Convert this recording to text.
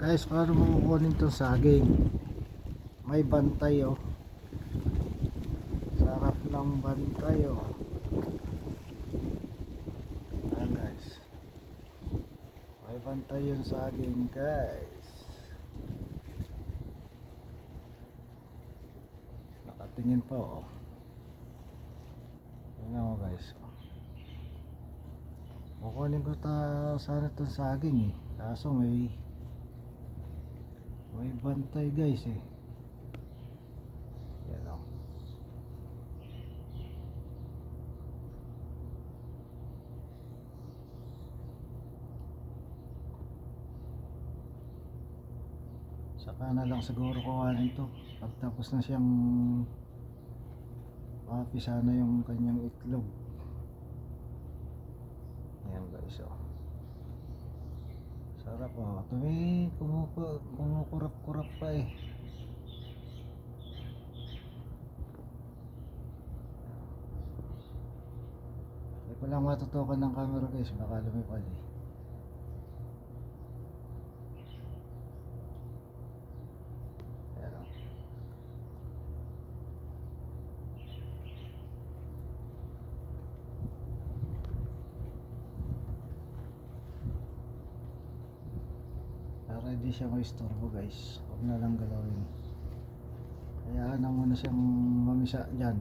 Guys, paano mo kukunin itong saging? May bantay oh. Sarap ng bantay oh. Ayan guys. May bantay yung saging guys. Nakatingin pa oh. Tingnan mo guys. Kukunin ko ta sana itong saging eh. Kaso may may bantay guys eh. Yan o. Saka na lang siguro kuhanin to. Pagtapos na siyang mapisa na yung kanyang itlog. Ayan guys oh. Sarap oh. Eh, kumuku- kumukurap-kurap pa eh. Hindi ko lang matutukan ng camera guys, baka lumipad eh. Ayan oh. Para hindi siya maistorbo guys. Huwag na lang galawin. Hayaan na muna siyang mamisa dyan.